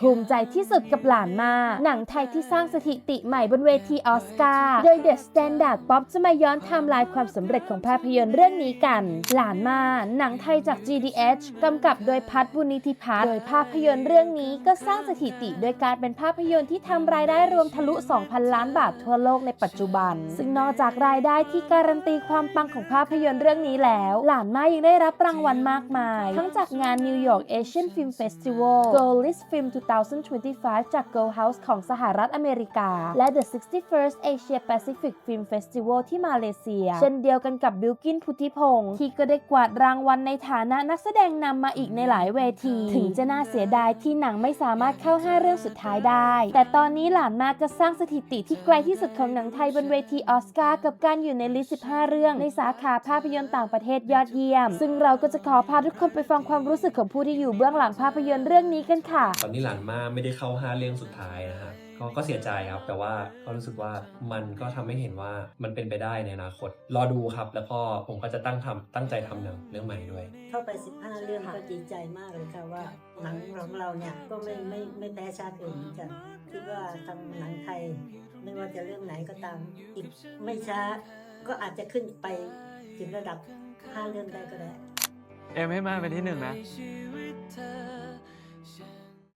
ภูมิใจที่สุดกับหลานมา หนังไทยที่สร้างสถิติใหม่บนเวทีออสการ์ โดย The Standard Pop จะมาย้อนไทม์ไลน์ความสำเร็จของภาพยนตร์เรื่องนี้กัน หลานมา หนังไทยจาก GDH กำกับโดยพัฒบุญนิธิพัฒน์โดยภาพยนตร์เรื่องนี้ก็สร้างสถิติ โดยการเป็นภาพยนตร์ที่ทำรายได้รวมทะลุ 2,000 ล้านบาททั่วโลกในปัจจุบัน ซึ่งนอกจากรายได้ที่การันตีความปังของภาพยนตร์เรื่องนี้แล้ว หลานมายังได้รับรางวัลมากมาย ทั้งจากงาน New York Asian Film Festival Gold List Film 2025 จาก Gold House ของสหรัฐอเมริกา และ The 61st Asia Pacific Film Festival ที่มาเลเซีย เช่นเดียวกันกับบิลกินพุทธิพงศ์ที่ก็ได้กวาดรางวัลในฐานะนักแสดงนำมาอีกในหลายเวที ถึงจะน่าเสียดายที่หนังไม่สามารถเข้า 5 เรื่องสุดท้ายได้ แต่ตอนนี้หลานมากก็สร้างสถิติที่ไกลที่สุดของหนังไทยบนเวทีออสการ์กับการอยู่ในลิสต์ 15 เรื่องในสาขาภาพยนตร์ต่างประเทศยอดเยี่ยม ซึ่งเราก็จะขอพาทุกคนไปฟังความรู้สึกของผู้ที่อยู่เบื้องหลังภาพยนตร์เรื่องนี้กันค่ะ ตอนนี้หลานมาไม่ได้เข้าห้าเรื่องสุดท้ายนะฮะก็ก็เสียใจครับ แต่ว่าก็รู้สึกว่ามันก็ทำให้เห็นว่ามันเป็นไปได้ในอนาคต รอดูครับ แล้วก็ผมก็จะตั้งทำตั้งใจทำหนังเรื่องใหม่ด้วย เข้าไป 15 เรื่องก็ดีใจมากเลยค่ะว่าหนังของเราเนี่ยก็ไม่ไม่ไม่แพ้ชาติอื่นเหมือนกันคิดว่าทำหนังไทย ไม่ว่าจะเรื่องไหนก็ตามอีกไม่ช้า ก็อาจจะขึ้นไปถึงระดับ 5 เรื่องได้ก็ได้เอ็มให้มาเป็นที่หนึ่งนะชีวิตเธอฉัน